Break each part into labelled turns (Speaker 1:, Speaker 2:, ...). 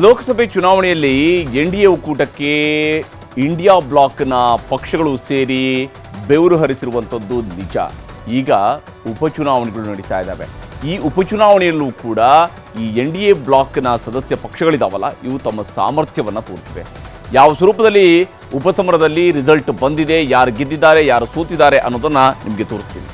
Speaker 1: ಲೋಕಸಭೆ ಚುನಾವಣೆಯಲ್ಲಿ N D A ಒಕ್ಕೂಟಕ್ಕೆ India ಬ್ಲಾಕ್ನ ಪಕ್ಷಗಳು ಸೇರಿ ಬೆವರು ಹರಿಸಿರುವಂಥದ್ದು ನಿಜ. ಈಗ ಉಪಚುನಾವಣೆಗಳು ನಡೀತಾ ಇದ್ದಾವೆ. ಈ ಉಪಚುನಾವಣೆಯಲ್ಲೂ ಕೂಡ ಈ ಎನ್ ಡಿ ಎ ಬ್ಲಾಕ್ನ ಸದಸ್ಯ ಪಕ್ಷಗಳಿದಾವಲ್ಲ, ಇವು ತಮ್ಮ ಸಾಮರ್ಥ್ಯವನ್ನು ತೋರಿಸಿವೆ. ಯಾವ ಸ್ವರೂಪದಲ್ಲಿ ಉಪಸಮರದಲ್ಲಿ ರಿಸಲ್ಟ್ ಬಂದಿದೆ, ಯಾರು ಗೆದ್ದಿದ್ದಾರೆ, ಯಾರು ಸೋತಿದ್ದಾರೆ ಅನ್ನೋದನ್ನು ನಿಮಗೆ ತೋರಿಸ್ತೀನಿ.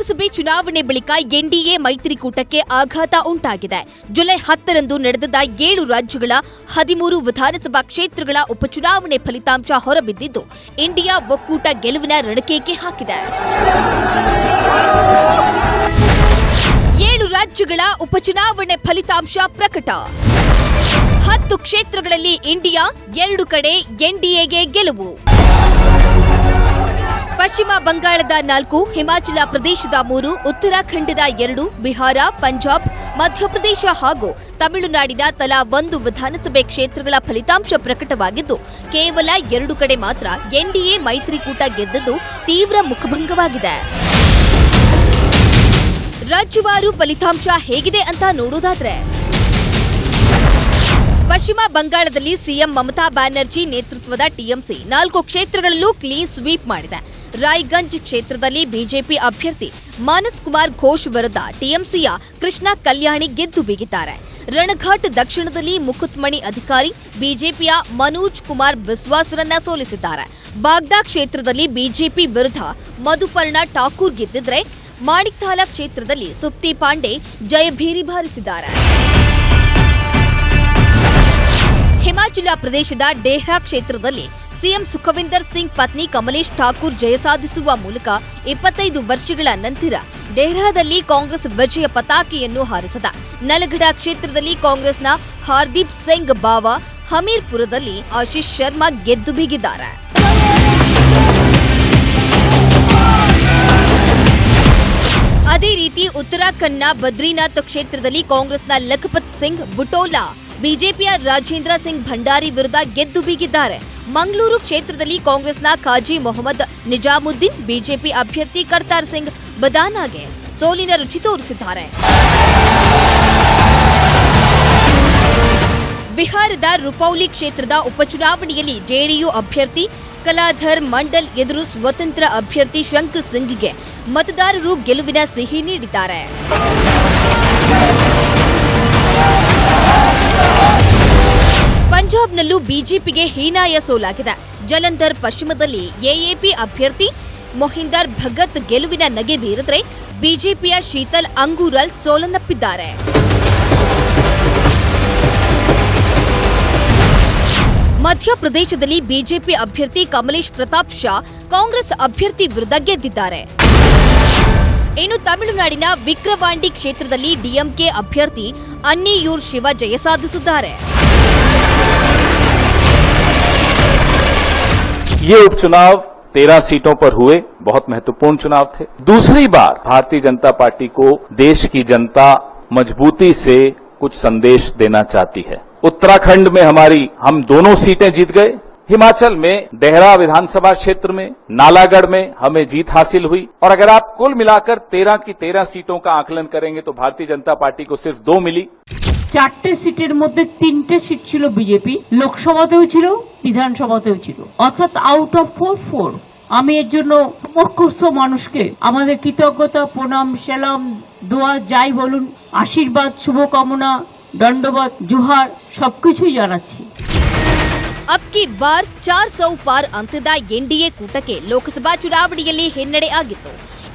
Speaker 2: ಲೋಕಸಭೆ ಚುನಾವಣೆ ಬಳಿಕ ಎನ್ಡಿಎ ಮೈತ್ರಿಕೂಟಕ್ಕೆ ಆಘಾತ ಉಂಟಾಗಿದೆ. ಜುಲೈ ಹತ್ತರಂದು ನಡೆದ ಏಳು ರಾಜ್ಯಗಳ ಹದಿಮೂರು ವಿಧಾನಸಭಾ ಕ್ಷೇತ್ರಗಳ ಉಪಚುನಾವಣೆ ಫಲಿತಾಂಶ ಹೊರಬಿದ್ದಿದ್ದು ಇಂಡಿಯಾ ಒಕ್ಕೂಟ ಗೆಲುವಿನ ರಣಕೇಕೆ ಹಾಕಿದೆ. ಏಳು ರಾಜ್ಯಗಳ ಉಪಚುನಾವಣೆ ಫಲಿತಾಂಶ ಪ್ರಕಟ. ಹತ್ತು ಕ್ಷೇತ್ರಗಳಲ್ಲಿ ಇಂಡಿಯಾ ಎರಡು ಕಡೆ ಎನ್ಡಿಎಗೆ ಗೆಲುವು. ಪಶ್ಚಿಮ ಬಂಗಾಳದ ನಾಲ್ಕು, ಹಿಮಾಚಲ ಪ್ರದೇಶದ ಮೂರು, ಉತ್ತರಾಖಂಡದ ಎರಡು, ಬಿಹಾರ, ಪಂಜಾಬ್, ಮಧ್ಯಪ್ರದೇಶ ಹಾಗೂ ತಮಿಳುನಾಡಿನ ತಲಾ ಒಂದು ವಿಧಾನಸಭೆ ಕ್ಷೇತ್ರಗಳ ಫಲಿತಾಂಶ ಪ್ರಕಟವಾಗಿದ್ದು, ಕೇವಲ ಎರಡು ಕಡೆ ಮಾತ್ರ ಎನ್ಡಿಎ ಮೈತ್ರಿಕೂಟ ಗೆದ್ದದ್ದು ತೀವ್ರ ಮುಖಭಂಗವಾಗಿದೆ. ರಾಜ್ಯವಾರು ಫಲಿತಾಂಶ ಹೇಗಿದೆ ಅಂತ ನೋಡೋದಾದ್ರೆ, ಪಶ್ಚಿಮ ಬಂಗಾಳದಲ್ಲಿ ಸಿಎಂ ಮಮತಾ ಬ್ಯಾನರ್ಜಿ ನೇತೃತ್ವದ ಟಿಎಂಸಿ ನಾಲ್ಕು ಕ್ಷೇತ್ರಗಳಲ್ಲೂ ಕ್ಲೀನ್ ಸ್ವೀಪ್ ಮಾಡಿದೆ. ರಾಯ್ಗಂಜ್ ಕ್ಷೇತ್ರದಲ್ಲಿ ಬಿಜೆಪಿ ಅಭ್ಯರ್ಥಿ ಮಾನಸ್ ಕುಮಾರ್ ಘೋಷ್ ವಿರುದ್ಧ ಟಿಎಂಸಿಯ ಕೃಷ್ಣ ಕಲ್ಯಾಣಿ ಗೆದ್ದು ಬೀಗಿದ್ದಾರೆ. ರಣಘಾಟ್ ದಕ್ಷಿಣದಲ್ಲಿ ಮುಕುತ್ಮಣಿ ಅಧಿಕಾರಿ ಬಿಜೆಪಿಯ ಮನೋಜ್ ಕುಮಾರ್ ಬಿಸ್ವಾಸ್ರನ್ನ ಸೋಲಿಸಿದ್ದಾರೆ. ಬಾಗ್ದಾ ಕ್ಷೇತ್ರದಲ್ಲಿ ಬಿಜೆಪಿ ವಿರುದ್ಧ ಮಧುಪರ್ಣ ಠಾಕೂರ್ ಗೆದ್ದಿದ್ರೆ ಮಾಣಿಕ್ತಾಲ ಕ್ಷೇತ್ರದಲ್ಲಿ ಸುಪ್ತಿ ಪಾಂಡೆ ಜಯಭೇರಿ ಬಾರಿಸಿದ್ದಾರೆ. ಹಿಮಾಚಲ ಪ್ರದೇಶದ ಡೇಹ್ರಾ ಕ್ಷೇತ್ರದಲ್ಲಿ ಸಿಎಂ ಸುಖವಿಂದರ್ ಸಿಂಗ್, ಪತ್ನಿ ಕಮಲೇಶ್ ಠಾಕೂರ್ ಜಯ ಸಾಧಿಸುವ ಮೂಲಕ ಇಪ್ಪತ್ತೈದು ವರ್ಷಗಳ ನಂತರ ಡೆಹ್ರಾದಲ್ಲಿ ಕಾಂಗ್ರೆಸ್ ವಿಜಯ ಪತಾಕೆಯನ್ನು ಹಾರಿಸದ. ನಲಗಢ ಕ್ಷೇತ್ರದಲ್ಲಿ ಕಾಂಗ್ರೆಸ್ನ ಹಾರ್ದೀಪ್ ಸಿಂಗ್ ಬಾವಾ ಹಮೀರ್ಪುರದಲ್ಲಿ ಆಶೀಶ್ ಶರ್ಮಾ ಗೆದ್ದು ಬೀಗಿದ್ದಾರೆ. ಅದೇ ರೀತಿ ಉತ್ತರಾಖಂಡ್ನ ಬದ್ರಿನಾಥ್ ಕ್ಷೇತ್ರದಲ್ಲಿ ಕಾಂಗ್ರೆಸ್ನ ಲಖಪತ್ ಸಿಂಗ್, ಬುಟೋಲಾ ಬಿಜೆಪಿಯ ರಾಜೇಂದ್ರ ಸಿಂಗ್ ಭಂಡಾರಿ ವಿರುದ್ಧ ಗೆದ್ದು ಬೀಗಿದ್ದಾರೆ. ಮಂಗಳೂರು ಕ್ಷೇತ್ರದಲ್ಲಿ ಕಾಂಗ್ರೆಸ್ನ ಖಾಜಿ ಮೊಹಮ್ಮದ್ ನಿಜಾಮುದ್ದೀನ್, ಬಿಜೆಪಿ ಅಭ್ಯರ್ಥಿ ಕರ್ತಾರ್ ಸಿಂಗ್ ಬದಾನಾಗೆ ಸೋಲಿನ ರುಚಿ ತೋರಿಸಿದ್ದಾರೆ. ಬಿಹಾರದ ರುಪೌಲಿ ಕ್ಷೇತ್ರದ ಉಪಚುನಾವಣೆಯಲ್ಲಿ ಜೆಡಿಯು ಅಭ್ಯರ್ಥಿ ಕಲಾಧರ್ ಮಂಡಲ್ ಎದುರು ಸ್ವತಂತ್ರ ಅಭ್ಯರ್ಥಿ ಶಂಕರ್ ಸಿಂಗ್ಗೆ ಮತದಾರರು ಗೆಲುವಿನ ಸಿಹಿ ನೀಡಿದ್ದಾರೆ. ಪಂಜಾಬ್ನಲ್ಲೂ ಬಿಜೆಪಿಗೆ ಹೀನಾಯ ಸೋಲಾಗಿದೆ. ಜಲಂಧರ್ ಪಶ್ಚಿಮದಲ್ಲಿ ಎಎಪಿ ಅಭ್ಯರ್ಥಿ ಮೊಹಿಂದರ್ ಭಗತ್ ಗೆಲುವಿನ ನಗೆ ಬೀರಿದ್ರೆ ಬಿಜೆಪಿಯ ಶೀತಲ್ ಅಂಗೂರಲ್ ಸೋಲನ್ನಪ್ಪಿದ್ದಾರೆ ಮಧ್ಯಪ್ರದೇಶದಲ್ಲಿ ಬಿಜೆಪಿ ಅಭ್ಯರ್ಥಿ ಕಮಲೇಶ್ ಪ್ರತಾಪ್ ಶಾ ಕಾಂಗ್ರೆಸ್ ಅಭ್ಯರ್ಥಿ ವಿರುದ್ಧ ಗೆದ್ದಿದ್ದಾರೆ. ಇನ್ನು ತಮಿಳುನಾಡಿನ ವಿಕ್ರವಾಂಡಿ ಕ್ಷೇತ್ರದಲ್ಲಿ ಡಿಎಂಕೆ ಅಭ್ಯರ್ಥಿ ಅನ್ನಿಯೂರ್ ಶಿವ ಜಯ ಸಾಧಿಸಿದ್ದಾರೆ.
Speaker 3: ये उपचुनाव तेरह सीटों पर हुए, बहुत महत्वपूर्ण चुनाव थे। दूसरी बार भारतीय जनता पार्टी को देश की जनता मजबूती से कुछ संदेश देना चाहती है। उत्तराखंड में हमारी, हम दोनों सीटें जीत गए। हिमाचल में, देहरा विधानसभा क्षेत्र में, नालागढ़ में हमें जीत हासिल हुई। और अगर आप कुल मिलाकर तेरह की तेरह सीटों का आकलन करेंगे तो भारतीय जनता पार्टी को सिर्फ़ दो मिली।
Speaker 4: চারটে সিটের মধ্যে তিনটে সিট ছিল বিজেপি লোকসভাতেও ছিল বিধানসভাতেও ছিল অর্থাৎ আউট অফ ফোর ফোর আমি এর জন্য মুখ্যস্থ মানুষকে আমাদের কৃতজ্ঞতা প্রণাম সেলাম দোয়া যাই বলুন আশীর্বাদ শুভকামনা দণ্ডবাদ জোহার সবকিছুই জানাচ্ছি
Speaker 2: ಅಬ್ ಕಿ ಬಾರ್ ಚಾರ್ ಸೌ ಪಾರ್ ಅಂತ್ಯದ ಎನ್ಡಿಎ ಕೂಟಕ್ಕೆ ಲೋಕಸಭಾ ಚುನಾವಣೆಯಲ್ಲಿ ಹಿನ್ನಡೆ ಆಗಿತ್ತು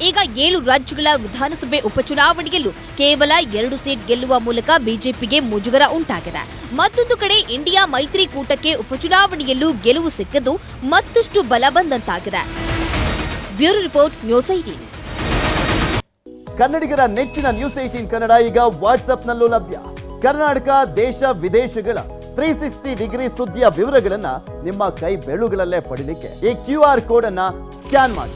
Speaker 2: ಈಗ ಏಳು ರಾಜ್ಯಗಳ ವಿಧಾನಸಭೆ ಉಪಚುನಾವಣೆಯಲ್ಲೂ ಕೇವಲ ಎರಡು ಸೀಟ್ ಗೆಲ್ಲುವ ಮೂಲಕ ಬಿಜೆಪಿಗೆ ಮುಜುಗರ ಉಂಟಾಗಿದೆ. ಮತ್ತೊಂದು ಕಡೆ ಇಂಡಿಯಾ ಮೈತ್ರಿಕೂಟಕ್ಕೆ ಉಪಚುನಾವಣೆಯಲ್ಲೂ ಗೆಲುವು ಸಿಕ್ಕದ್ದು ಮತ್ತಷ್ಟು ಬಲ ಬಂದಂತಾಗಿದೆ ಬ್ಯೂರೋ ರಿಪೋರ್ಟ್, ನ್ಯೂಸ್ ಐಟೀನ್
Speaker 5: ಕನ್ನಡಿಗರ ನೆಚ್ಚಿನ ನ್ಯೂಸ್ ಏಟೀನ್ ಕನ್ನಡ ಈಗ ವಾಟ್ಸ್ಆಪ್ನಲ್ಲೂ ಲಭ್ಯ. ಕರ್ನಾಟಕ, ದೇಶ ವಿದೇಶಗಳ ತ್ರೀ ಸಿಕ್ಸ್ಟಿ ಡಿಗ್ರಿ ಸುದ್ದಿಯ ವಿವರಗಳನ್ನ ನಿಮ್ಮ ಕೈ ಬೆಳುಗಳಲ್ಲೇ ಪಡಿಲಿಕ್ಕೆ ಈ ಕ್ಯೂ ಆರ್ ಕೋಡ್ ಅನ್ನ ಸ್ಕ್ಯಾನ್ ಮಾಡಿ.